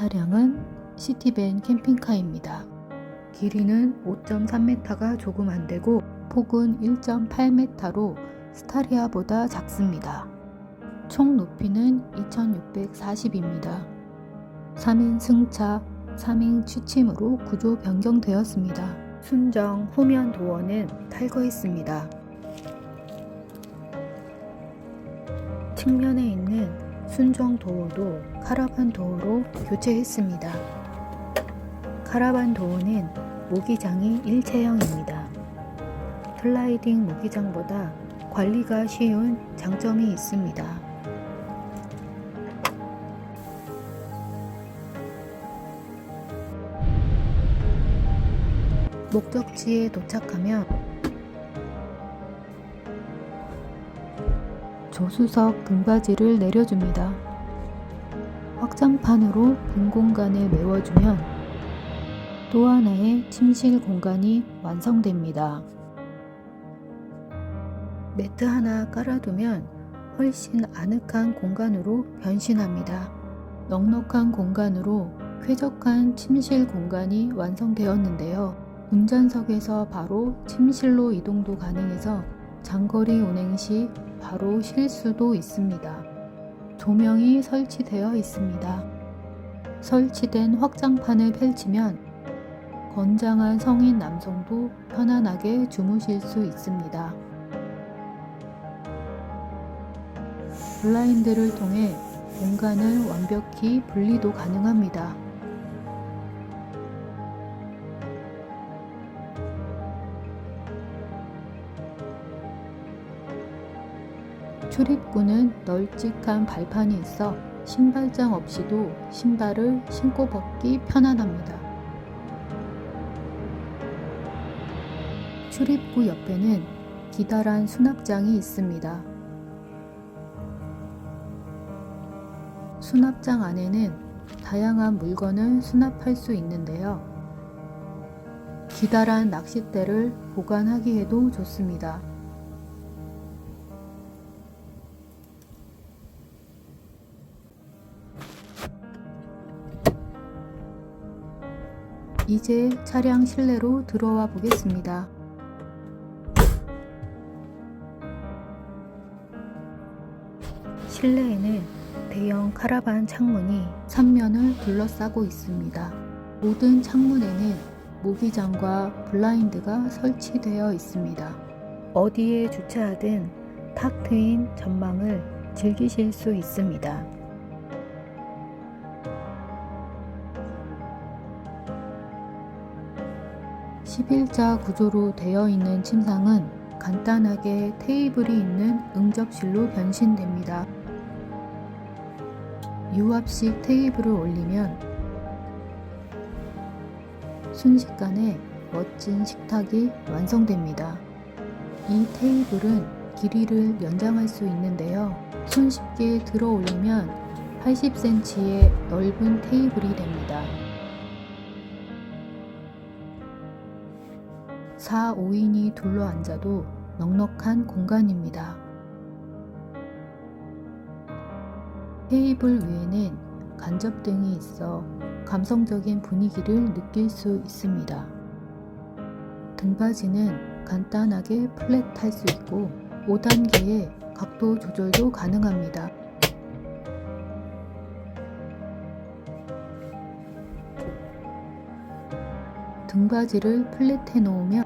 차량은 시티밴 캠핑카입니다. 길이는 5.3m가 조금 안 되고 폭은 1.8m로 스타리아보다 작습니다. 총 높이는 2640입니다. 3인 승차, 3인 취침으로 구조 변경되었습니다. 순정 후면 도어는 탈거했습니다. 측면에 있는 순정 도어도 카라반 도어로 교체했습니다. 카라반 도어는 모기장이 일체형입니다. 슬라이딩 모기장보다 관리가 쉬운 장점이 있습니다. 목적지에 도착하면 조수석 등받이를 내려줍니다. 확장판으로 빈 공간을 메워주면 또 하나의 침실 공간이 완성됩니다. 매트 하나 깔아두면 훨씬 아늑한 공간으로 변신합니다. 넉넉한 공간으로 쾌적한 침실 공간이 완성되었는데요. 운전석에서 바로 침실로 이동도 가능해서 장거리 운행 시 바로 쉴 수도 있습니다. 조명이 설치되어 있습니다. 설치된 확장판을 펼치면 건장한 성인 남성도 편안하게 주무실 수 있습니다. 블라인드를 통해 공간을 완벽히 분리도 가능합니다. 출입구는 널찍한 발판이 있어 신발장 없이도 신발을 신고 벗기 편안합니다. 출입구 옆에는 기다란 수납장이 있습니다. 수납장 안에는 다양한 물건을 수납할 수 있는데요. 기다란 낚싯대를 보관하기에도 좋습니다. 이제 차량 실내로 들어와 보겠습니다. 실내에는 대형 카라반 창문이 3면을 둘러싸고 있습니다. 모든 창문에는 모기장과 블라인드가 설치되어 있습니다. 어디에 주차하든 탁 트인 전망을 즐기실 수 있습니다. (11자) 구조로 되어 있는 침상은 간단하게 테이블이 있는 응접실로 변신됩니다. 유압식 테이블을 올리면 순식간에 멋진 식탁이 완성됩니다. 이 테이블은 길이를 연장할 수 있는데요. 손쉽게 들어 올리면 80cm의 넓은 테이블이 됩니다. 4, 5인이 둘러 앉아도 넉넉한 공간입니다. 테이블 위에는 간접등이 있어 감성적인 분위기를 느낄 수 있습니다. 등받이는 간단하게 플랫 할 수 있고 5단계의 각도 조절도 가능합니다. 등받이를 플랫해 놓으면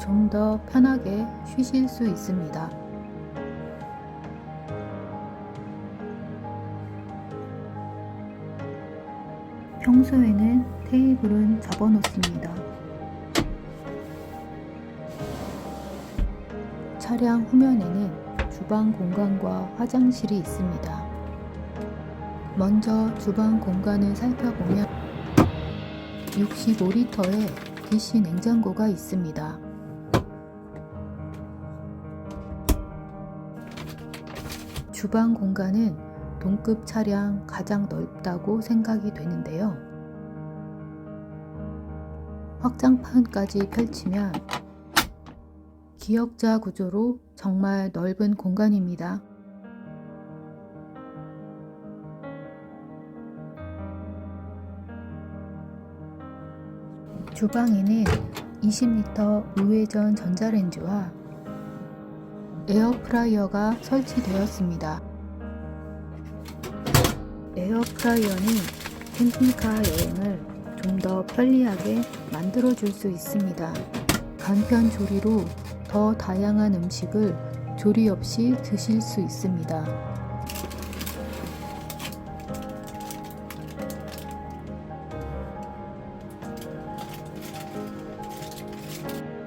좀 더 편하게 쉬실 수 있습니다. 평소에는 테이블은 접어 놓습니다. 차량 후면에는 주방 공간과 화장실이 있습니다. 먼저 주방 공간을 살펴보면 65리터의 DC 냉장고가 있습니다. 주방 공간은 동급 차량 가장 넓다고 생각이 되는데요. 확장판까지 펼치면 기역자 구조로 정말 넓은 공간입니다. 주방에는 20리터 우회전 전자레인지와 에어프라이어가 설치되었습니다. 에어프라이어는 캠핑카 여행을 좀 더 편리하게 만들어 줄 수 있습니다. 간편 조리로 더 다양한 음식을 조리 없이 드실 수 있습니다.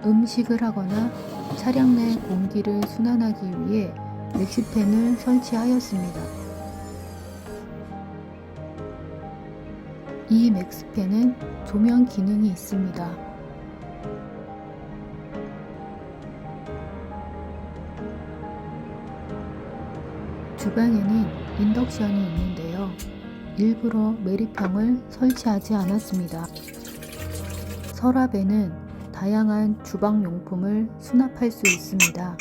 음식을 하거나 차량 내 공기를 순환하기 위해 렉시팬을 설치하였습니다. 이 맥스팬은 조명 기능이 있습니다. 주방에는 인덕션이 있는데요. 일부러 메리평을 설치하지 않았습니다. 서랍에는 다양한 주방 용품을 수납할 수 있습니다.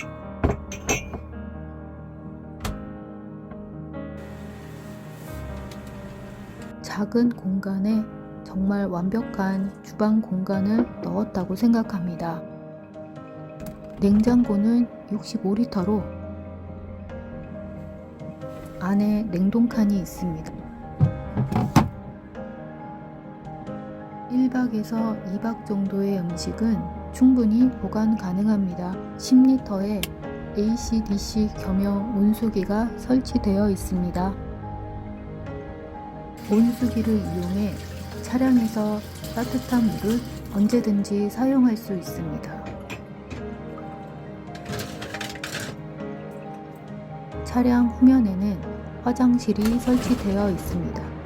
작은 공간에 정말 완벽한 주방 공간을 넣었다고 생각합니다. 냉장고는 65리터로 안에 냉동칸이 있습니다. 1박에서 2박 정도의 음식은 충분히 보관 가능합니다. 10리터의 ACDC 겸용 온수기가 설치되어 있습니다. 온수기를 이용해 차량에서 따뜻한 물을 언제든지 사용할 수 있습니다. 차량 후면에는 화장실이 설치되어 있습니다.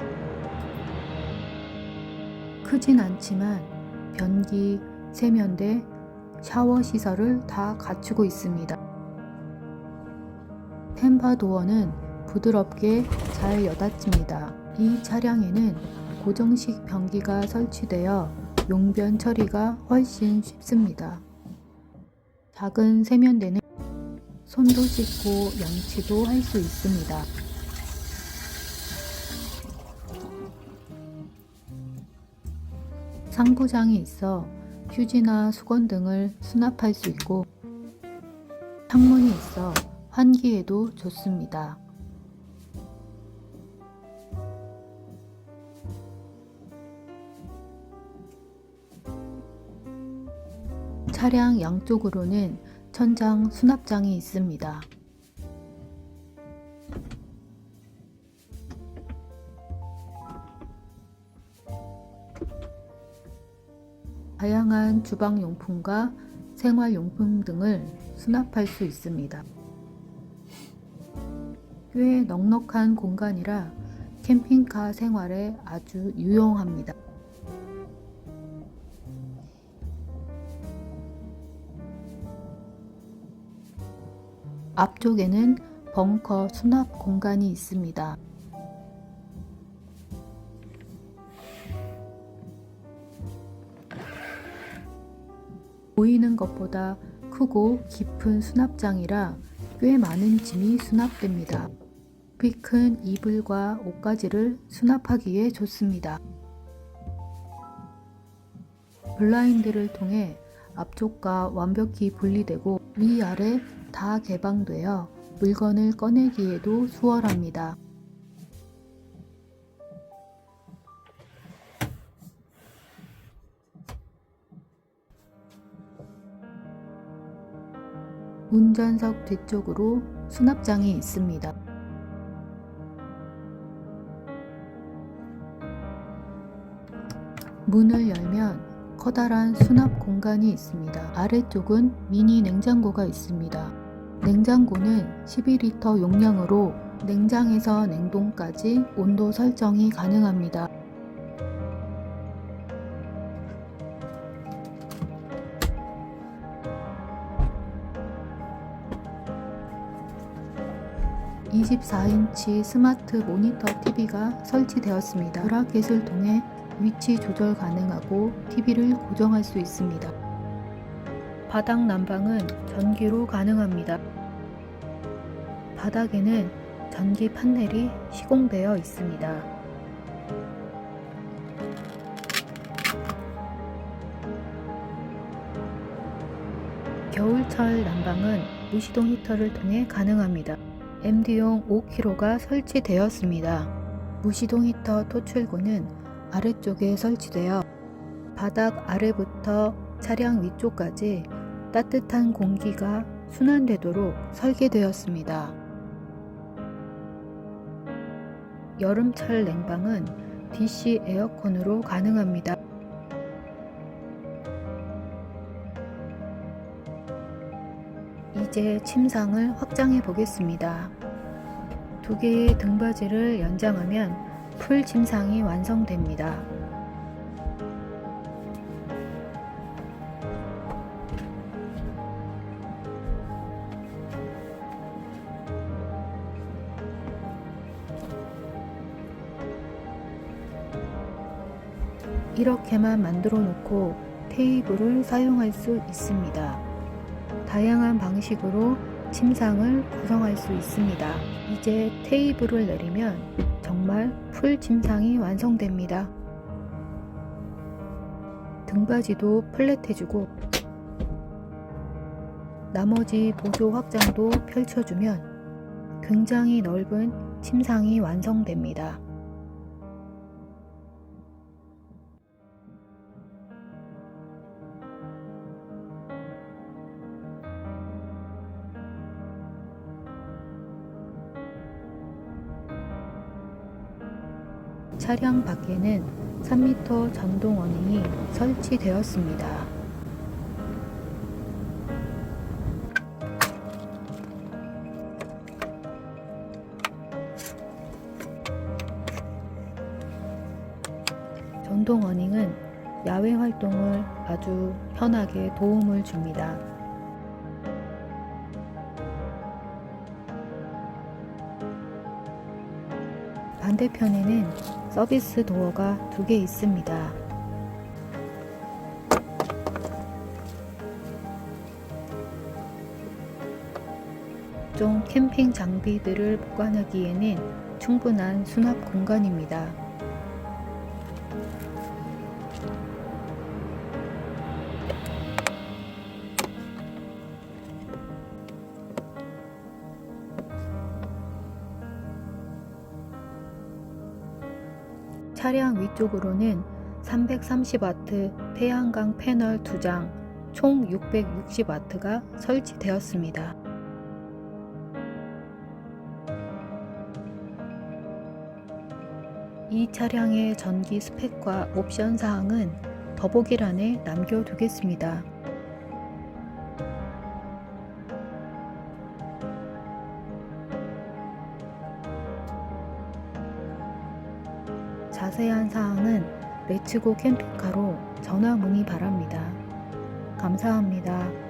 크진 않지만 변기, 세면대, 샤워 시설을 다 갖추고 있습니다. 템바 도어는 부드럽게 잘 여닫집니다. 이 차량에는 고정식 변기가 설치되어 용변 처리가 훨씬 쉽습니다. 작은 세면대는 손도 씻고 양치도 할 수 있습니다. 상부장이 있어 휴지나 수건 등을 수납할 수 있고 창문이 있어 환기에도 좋습니다. 차량 양쪽으로는 천장 수납장이 있습니다. 다양한 주방용품과 생활용품 등을 수납할 수 있습니다. 꽤 넉넉한 공간이라 캠핑카 생활에 아주 유용합니다. 앞쪽에는 벙커 수납 공간이 있습니다. 보이는 것보다 크고 깊은 수납장이라 꽤 많은 짐이 수납됩니다. 높이 큰 이불과 옷가지를 수납하기에 좋습니다. 블라인드를 통해 앞쪽과 완벽히 분리되고 위아래 다 개방되어 물건을 꺼내기에도 수월합니다. 운전석 뒤쪽으로 수납장이 있습니다. 문을 열면 커다란 수납 공간이 있습니다. 아래쪽은 미니 냉장고가 있습니다. 냉장고는 12리터 용량으로 냉장에서 냉동까지 온도 설정이 가능합니다. (24인치) 스마트 모니터 TV가 설치되었습니다. 브라켓을 통해 위치 조절 가능하고 TV를 고정할 수 있습니다. 바닥 난방은 전기로 가능합니다. 바닥에는 전기 판넬이 시공되어 있습니다. 겨울철 난방은 무시동 히터를 통해 가능합니다. MD용 5kg가 설치되었습니다. 무시동 히터 토출구는 아래쪽에 설치되어 바닥 아래부터 차량 위쪽까지 따뜻한 공기가 순환되도록 설계되었습니다. 여름철 냉방은 DC 에어컨으로 가능합니다. 이제 침상을 확장해 보겠습니다. 두 개의 등받이를 연장하면 풀 침상이 완성됩니다. 이렇게만 만들어 놓고 테이블을 사용할 수 있습니다. 다양한 방식으로 침상을 구성할 수 있습니다. 이제 테이블을 내리면 정말 풀 침상이 완성됩니다. 등받이도 플랫해주고 나머지 보조 확장도 펼쳐주면 굉장히 넓은 침상이 완성됩니다. 차량 밖에는 3m 전동 어닝이 설치되었습니다. 전동 어닝은 야외 활동을 아주 편하게 도움을 줍니다. 반대편에는 서비스 도어가 두 개 있습니다. 종 캠핑 장비들을 보관하기에는 충분한 수납 공간입니다. 차량 위쪽으로는 330W 태양광 패널 2장, 총 660W가 설치되었습니다. 이 차량의 전기 스펙과 옵션 사항은 더보기란에 남겨두겠습니다. 레츠고 캠핑카로 전화 문의 바랍니다. 감사합니다.